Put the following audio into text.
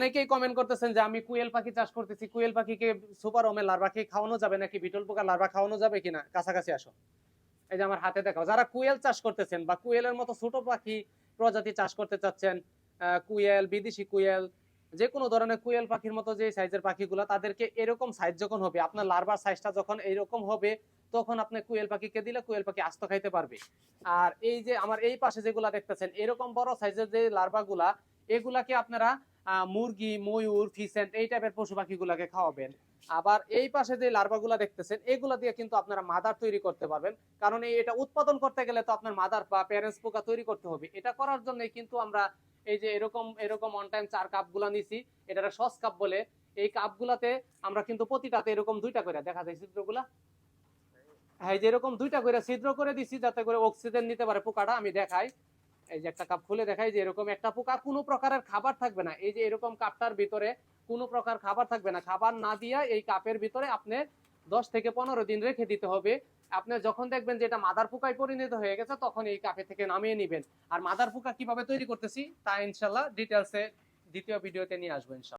অনেকেই কমেন্ট করতেছেন যে, আমি কুয়েল পাখি চাষ করতেছি, কুয়েল পাখিকে সুপার ওমে লার্ভা কি খাওয়ানো যাবে নাকি? বিটল পোকা লার্ভা খাওয়ানো যাবে কিনা? কাছাকাছি আসো। এই যে আমার হাতে দেখাও যারা কুয়েল চাষ করতেছেন বা কুয়েলের মতো ছোট পাখি প্রজাতি চাষ করতে চাচ্ছেন কুয়েল, বিদেশি কুয়েল, যে কোনো ধরনের কুয়েল পাখির মতো যে সাইজের পাখিগুলো, তাদেরকে এরকম সাইজ যখন হবে, আপনার লার্ভার সাইজটা যখন এইরকম হবে, তখন আপনি কুয়েল পাখিকে দিলে কুয়েল পাখি আস্ত খাইতে পারবে। আর এই যে আমার এই পাশে যেগুলা দেখতেছেন, এরকম বড় সাইজের যে লার্ভাগুলা, এগুলাকে আপনারা মুরগি, ময়ূর, ফিসেন্ট এই টাইপের পশু পাখিগুলাকে খাওয়াবেন। আবার এই পাশে যে লার্ভাগুলা দেখতেছেন, এগুলা দিয়ে কিন্তু আপনারা মাদার তৈরি করতে পারবেন। কারণ এই এটা উৎপাদন করতে গেলে তো আপনার মাদার বা প্যারেন্টস পোকা তৈরি করতে হবে। এটা করার জন্য কিন্তু আমরা এই যে এরকম এরকম অন টাইম চার কাপগুলা নিছি এটা সস কাপ বলে। এই কাপ গুলাতে আমরা কিন্তু প্রতিটাতে এরকম দুইটা করে, দেখা যায় ছিদ্রগুলা? হ্যাঁ যে এরকম দুইটা করে ছিদ্র করে দিছি, যাতে করে অক্সিজেন নিতে পারে পোকাটা, আমি দেখাই। এই যে একটা কাপ খুলে দেখাই যে এরকম একটা পোকা কোনো প্রকারের খাবার থাকবে না। এই যে এরকম কাপটার ভিতরে কোনো প্রকার খাবার থাকবে না। খাবার না দিয়া এই কাপের ভিতরে আপনি দশ থেকে পনেরো দিন রেখে দিতে হবে। আপনি যখন দেখবেন যে এটা মাদার পোকায় পরিণত হয়ে গেছে, তখন এই কাপে থেকে নামিয়ে নিবেন। আর মাদার পোকা কীভাবে তৈরি করতেছি তা ইনশাল্লাহ ডিটেলসে দ্বিতীয় ভিডিওতে নিয়ে আসব ইনশাল্লাহ